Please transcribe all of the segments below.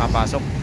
papasok.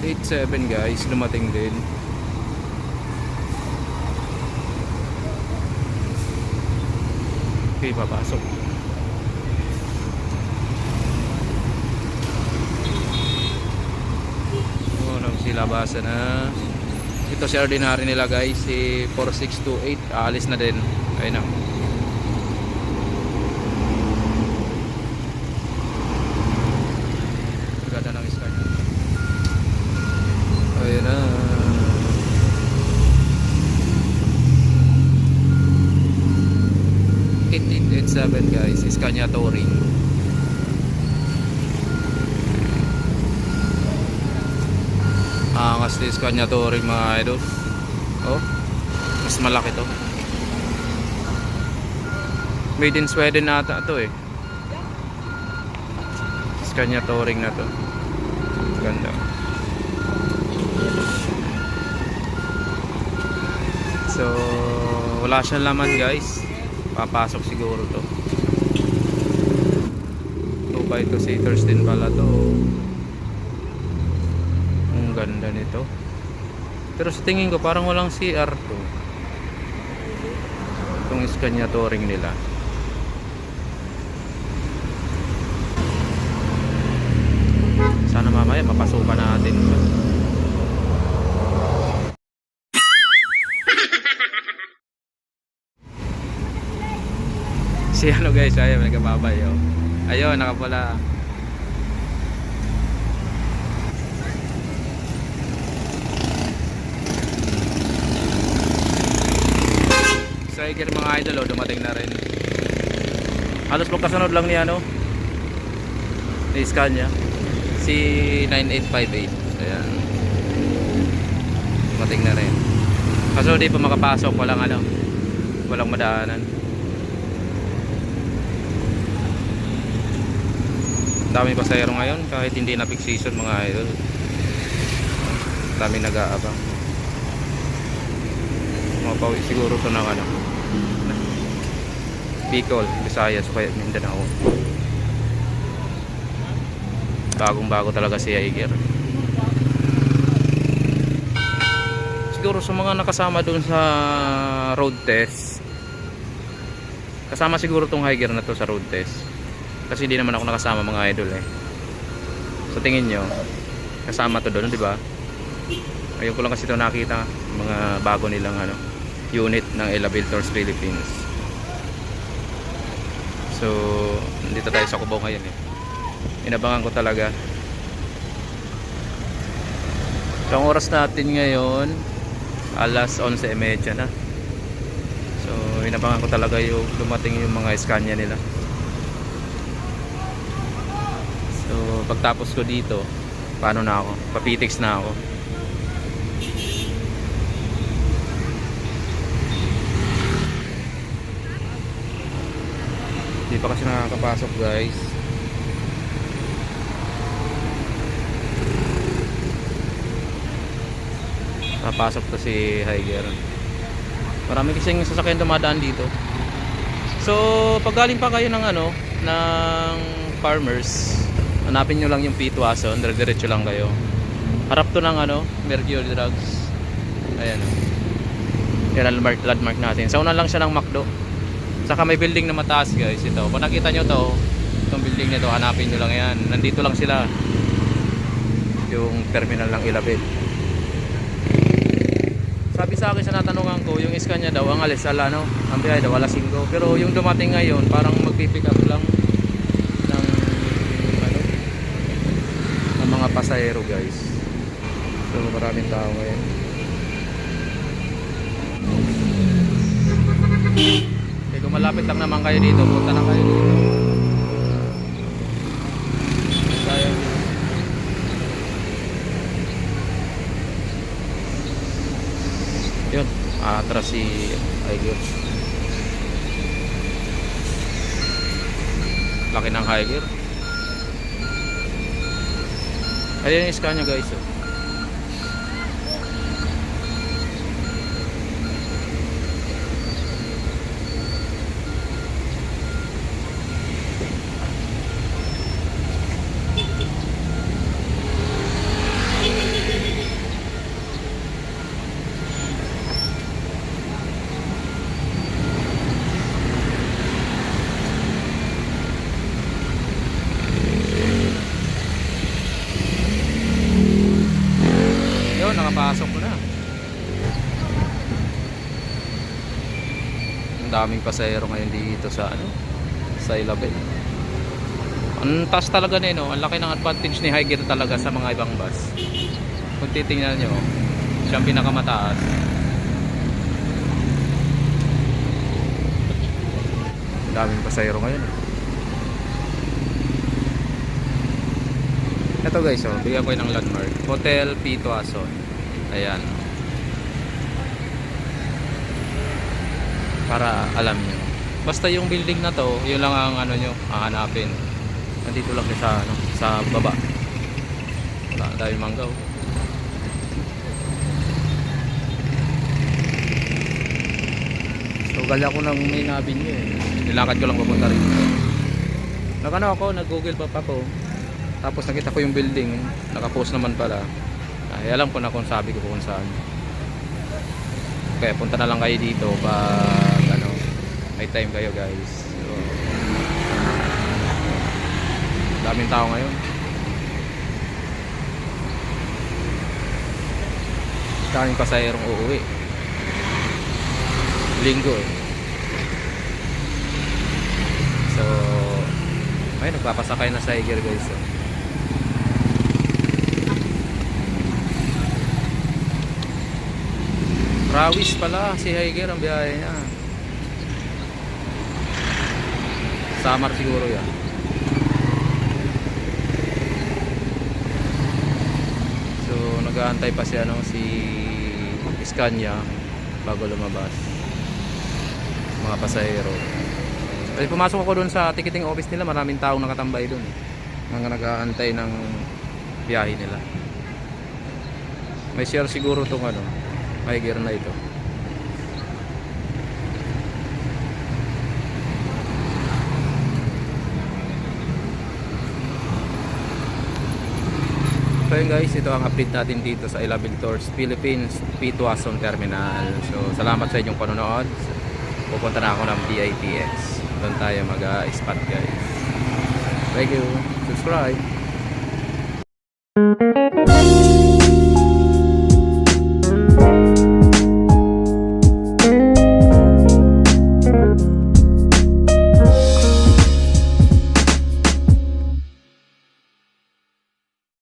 887 guys, lumating din. Okay, papasok. Oh, nagsilabasan na. Ito si ordinary nila guys, si 4628, aalis na din. Ayun na. 1.7 guys is kanya touring angas ah, is kanya touring mga idol. Oh mas malaki to. Made in Sweden nata to eh. Is kanya touring na to. Ganda. So wala siyang laman guys. Papasok siguro to. 2 by 2 seaters din pala to. Ang ganda nito. Pero sa tingin ko parang walang CR to. Itong Scania Touring nila. Sana mamaya mapasukan natin ito. Si ano guys, ayaw nagkababay oh. Ayun, nakapula. Sa Iger mga idol oh, dumating na rin. Halos magkasunod lang ni ano ni Scania si 9858 ayan dumating na rin kaso di pa makapasok walang ano walang madaanan dami pasayro ngayon kahit hindi na peak season mga idol. Dami nag-aabang. Mapawi siguro to ng ano Bicol, Visayas kaya Mindanao. Bagong bago talaga si Aiger. Siguro sa mga nakasama dun sa road test kasama siguro tong Aiger na to sa road test kasi hindi naman ako nakasama mga idol eh. Sa tingin nyo kasama to doon di ba? Ayun ko lang kasi ito nakita mga bago nilang ano unit ng Elabiltors Philippines. So dito tayo sa Cubao ngayon eh. Inabangan ko talaga. So ang oras natin ngayon alas 11.30 na. So inabangan ko talaga yung dumating yung mga Scania nila so pagtapos ko dito paano na ako papitix na ako hindi pa kasi nakakapasok guys Papasok to si Higer. Marami kasing sasakyan dumadaan dito. So, pag galing pa kayo ng ano, ng farmers, hanapin nyo lang yung P2 dire-diretso lang kayo. Harap to ng ano, Mercury Drugs. Ayan. Yan ang landmark, landmark natin. Sa una lang siya ng McDo. Saka may building na mataas guys ito. Kung nakita nyo to, itong building nito, hanapin nyo lang yan. Nandito lang sila. Yung terminal ng Ilabit sabi sa akin sa natanungan ko yung Scania daw ang alis ala no ang biyahe daw alas 5 pero yung dumating ngayon parang magpipick up lang ng ano ng mga pasahero guys. So maraming tao ngayon. Eh kung malapit lang naman kayo dito punta na kayo dito. Tayo yun atras si Higer laki ng Higer ayun yung Scania guys oh. papasok na. Ang daming pasahero ngayon dito sa ano, sa Ilabel. Ang taas talaga na no, ang laki ng advantage ni Higer talaga sa mga ibang bus. Kung titingnan nyo, siyang pinakamataas. Ang daming pasahero ngayon. eh. Ito guys, oh, bigyan ko ng landmark. Hotel Pito Ason. Ayan. Para alam nyo. Basta yung building na to, yun lang ang ano nyo, hahanapin. Nandito lang sa, ano, sa baba. Wala, ang dami manggaw. So, gali ako ng may nabin nyo eh. Nilakad ko lang papunta rin. Nagano ako, nag-google pa pa ko. Tapos nakita ko yung building, nakapost naman pala. Ay, alam ko na kung sabi ko kung saan. Kaya punta na lang kayo dito ano, may time kayo guys. So, daming tao ngayon. Daming pasahirong uuwi. Linggo eh. So, ay nagpapasakay na sa Iger guys. oh. Rawis pala si Higer ang biyahe niya. Samar siguro yan. So nag-aantay pa si ano si Iskanya bago lumabas. Mga pasahero. Kasi pumasok ako doon sa ticketing office nila, maraming taong nakatambay doon. Mga nag-aantay ng biyahe nila. May share siguro tong ano, Tiger na ito. So yun guys, ito ang update natin dito sa Ilabil Tours Philippines Pituason Terminal. So salamat sa inyong panonood. Pupunta na ako ng BITX. Doon tayo mag-spot guys. Thank you. Subscribe.